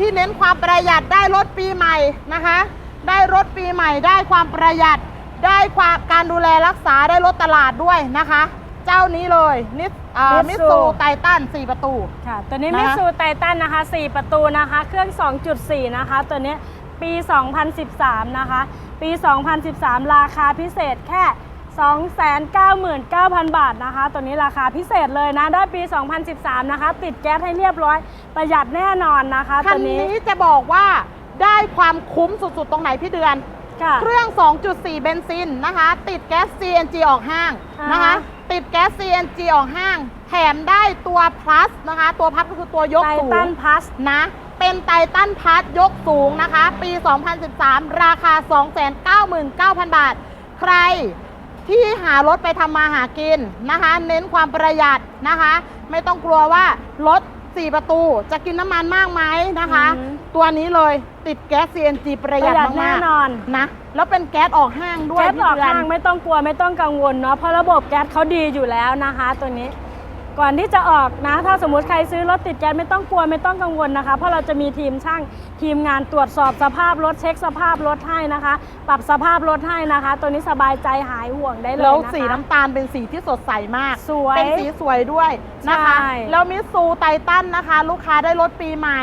ที่เน้นความประหยัดได้รถปีใหม่นะคะ ได้รถปีใหม่ได้ความประหยัด ได้ความการดูแลรักษาได้รถตลาดด้วยนะคะ เจ้านี้เลยนิสมิ Mitsu สูไททัน4ประตู ค่ะ ตัวนี้นะคะมิซูไททันนะคะ 4 ประตูนะคะ เครื่อง 2.4 นะคะ ตัวนี้ปี 2013 นะคะ ปี 2013 ราคาพิเศษแค่ 299,000 บาทนะคะ ตัวนี้ราคาพิเศษเลยนะ ได้ปี 2013 นะคะ ติดแก๊สให้เรียบร้อย ประหยัดแน่นอนนะคะคัตันวนี้นี้จะบอกว่าได้ความคุ้มสุดๆ ตรงไหนพี่เดือนค่ะเครื่อง 2.4 เบนซินนะคะ ติดแก๊ส CNG ออกห้างอ่าฮะนะคะ ติดแก๊ส CNG ออกห้าง แถมได้ตัว plus นะคะ ตัว plus ก็คือตัวยกไทสูงทันพัสนะ เป็นไททันพัทยกสูงนะคะ ปี 2013 ราคา 299,000 บาท ใคร ที่หารถไปทำมาหากินนะคะ เน้นความประหยัดนะคะ ไม่ต้องกลัวว่ารถ4 ประตูจะกินน้ำมันมากไหมนะคะ อือหือตัวนี้เลยติดแก๊ส CNG ประหยัดประหยัดมากๆแน่นอนนะ แล้วเป็นแก๊สออกห้างด้วยแก๊สออกพี่เดืนข้างไม่ต้องกลัวไม่ต้องกังวลเนาะเพราะระบบแก๊สเขาดีอยู่แล้วนะคะ ตัวนี้ ก่อนที่จะออกนะ ถ้าสมมติใครซื้อรถติดแก๊สไม่ต้องกลัวไม่ต้องกังวลนะคะ เพราะเราจะมีทีมช่างทีมงานตรวจสอบสภาพรถเช็คสภาพรถให้นะคะ ปรับสภาพรถให้นะคะ ตัวนี้สบายใจหายห่วงได้เลยแล้วนะคะสีน้ำตาลเป็นสีที่สดใสมาก สวยเป็นสีสวยด้วยนะคะใช่ แล้วมิสซูไททันนะคะ ลูกค้าได้รถปีใหม่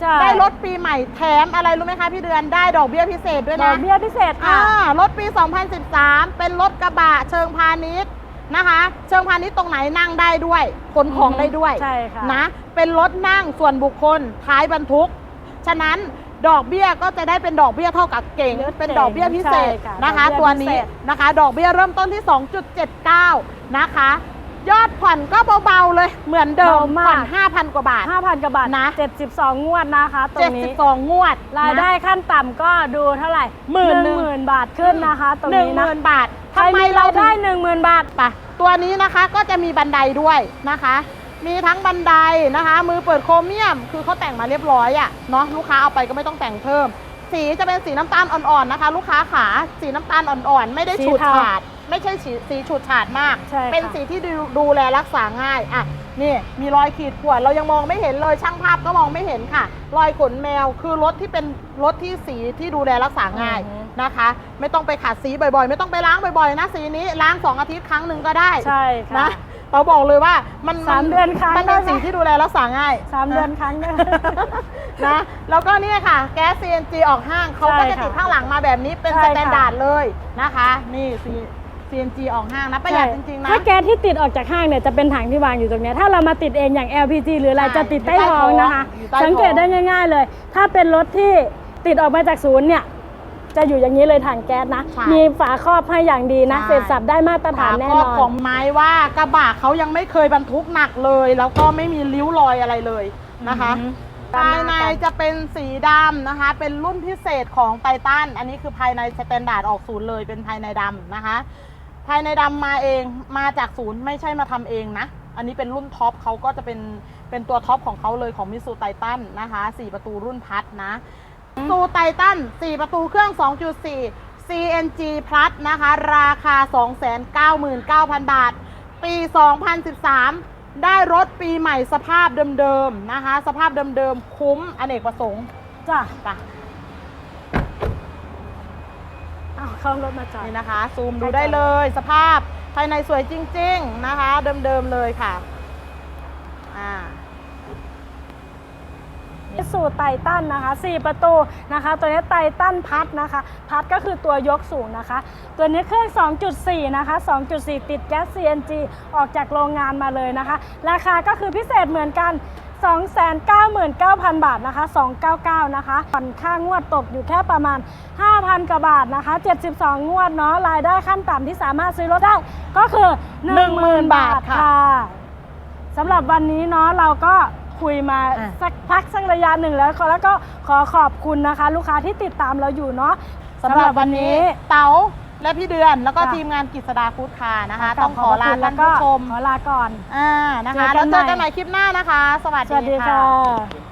ใช่ได้รถปีใหม่แถมอะไรรู้ไหมคะพี่เดือนได้ดอกเบี้ยพิเศษด้วยดนะอกเบี้ยพิเศษอ่าค่ะ รถปี 2013 เป็นรถกระบะเชิงพาณิชย์ นะคะ เชิงพาณิชย์ตรงไหนนั่งได้ด้วยขนของอือฮึได้ด้วยใช่ค่ะนะเป็นรถนั่งส่วนบุคคลท้ายบรรทุก ฉะนั้นดอกเบี้ยก็จะได้เป็นดอกเบี้ยเท่ากับเก่งรถเก๋งเป็นดอกเบี้ยพิเศษใช่ค่ะนะคะ ดอกเบี้ยตัวนี้พิเศษ นะคะ ดอกเบี้ยเริ่มต้นที่ 2.79 นะคะ ยอดผ่อนก็เบาๆเลยเหมือนเดิมผ่อน5,000 กว่าบาท 5,000กว่าบาทนะ 72 งวดนะคะ ตรงนี้ 72 งวดรายได้นะขั้นต่ำก็ดูเท่าไหร่หมื่นหนึ่งหมื่นบาทขึ้นนะคะ ตรงหนึ่งนี้หนะ มื่นบาทใคร ทำไมมีเรารายถึได้งหนึ่งหมื่นบาทปะตัวนี้นะคะก็จะมีบันไดด้วยนะคะ มีทั้งบันไดนะคะ มือเปิดโครเมียม คือเขาแต่งมาเรียบร้อยอะเนาะลูกค้าเอาไปก็ไม่ต้องแต่งเพิ่ม สีจะเป็นสีน้ำตาลอ่อนๆนะคะ ลูกค้าขาสีน้ำตาลอ่อนๆ ไม่ได้สีฉูดเทาฉาด ไม่ใช่สีสีฉูดฉาดมากใช่ค่ะเป็นสีที่ดูดูแลรักษาง่ายอะนี่มีรอยขีดข่วนเรายังมองไม่เห็นเลยช่างภาพก็มองไม่เห็นค่ะ รอยขนแมวคือรถที่เป็นรถที่สีที่ดูแลรักษาง่ายอือฮึ นะคะ ไม่ต้องไปขัดสีบ่อยๆ ไม่ต้องไปล้างบ่อยๆนะสีนี้ล้างสองอาทิตย์ครั้งหนึ่งก็ได้ใช่ค่ะ นะเราบอกเลยว่ามันสามเดือนครั้งมันเป็นได้ไหมสิ่งที่ดูแลรักษาง่าย สามเดือนครั้งเนี่ย นะแล้วก็เนี่ยค่ะ แก๊ส CNG ออกห้างเขาก็ใช่จะค่ะติดข้างหลังมาแบบนี้เป็นใช่สค่ะ แตนดาร์ดเลยนะคะ นี่ C- CNG ออกห้างนะประหยัดจริง ๆ นะ ถ้าแก๊สที่ติดออกจากห้างเนี่ยจะเป็นถังที่วางอยู่ตรงเนี้ยถ้าเรามาติดเองอย่าง LPG หรืออะไรใช่จะติดใต้ท้องนะคะ อยู่ใต้ท้องสังเกตได้ง่าย ๆ เลย ถ้าเป็นรถที่ติดออกมาจากศูนย์เนี่ย จะอยู่อย่างนี้เลยถังแก๊สนะ ใช่มีฝาครอบให้อย่างดีนะ ใช่ เสร็จสับได้มาตรฐานแน่ข้นออน ของไม้ว่ากระบะเขายังไม่เคยบรรทุกหนักเลย แล้วก็ไม่มีริ้วรอยอะไรเลยนะคะอือฮึ ภายในจะเป็นสีดำนะคะ เป็นรุ่นพิเศษของไททันอันนี้คือภายในสแตนดาร์ดออกศูนย์เลยเป็นภายในดำนะคะ ภายในดำมาเองมาจากศูนย์ไม่ใช่มาทำเองนะ อันนี้เป็นรุ่นท็อปเขาก็จะเป็นเป็นตัวท็อปของเขาเลยของมิสูไททันนะคะ 4 ประตูรุ่นพัดนะ สูไททัน4 ประตูเครื่อง 2.4 CNG Plus นะคะ ราคา 299,000 บาท ปี 2013 ได้รถปีใหม่สภาพเดิมๆนะคะ สภาพเดิมๆ คุ้มอเนกประสงค์จ้ะจ้ะอ้าวเข้ารถมาจอด นี่นะคะ ซูมดูได้เลย สภาพภายในสวยจริง ๆ นะคะ เดิมๆเลยค่ะ อ่า สูตรไททันนะคะ 4 ประตูนะคะ ตัวนี้ไททันพัดนะคะ พัดก็คือตัวยกสูงนะคะ ตัวนี้เครื่อง 2.4 นะคะ 2.4 ติดแก๊ส CNG ออกจากโรงงานมาเลยนะคะ ราคาก็คือพิเศษเหมือนกัน299,000 บาทนะคะ 299 นะคะผ่อนค่างวดตกอยู่แค่ประมาณ 5,000 กว่าบาทนะคะ 72 งวดเนาะ รายได้ขั้นต่ำที่สามารถซื้อรถได้ก็คือ 10,000 บาทค่ะ สำหรับวันนี้เนาะเราก็ คุยมาอะ สักพักสักระยะหนึ่งแล้วแล้วก็ขอขอบคุณนะคะ ลูกค้าที่ติดตามเราอยู่เนาะสำหรับวันนี้ เต๋าและพี่เดือนแล้วก็จ้ะ ทีมงานกิจสดาฟู้ดคาร์นะคะกราบต้องขอลาบคุณท่านผู้ชมขอลาก่อน อ่านะคะ เจอกัแล้วนเจอกันใหม่ ใหม่คลิปหน้านะคะ สวัสสวัสดีดีค่ะ ค่ะ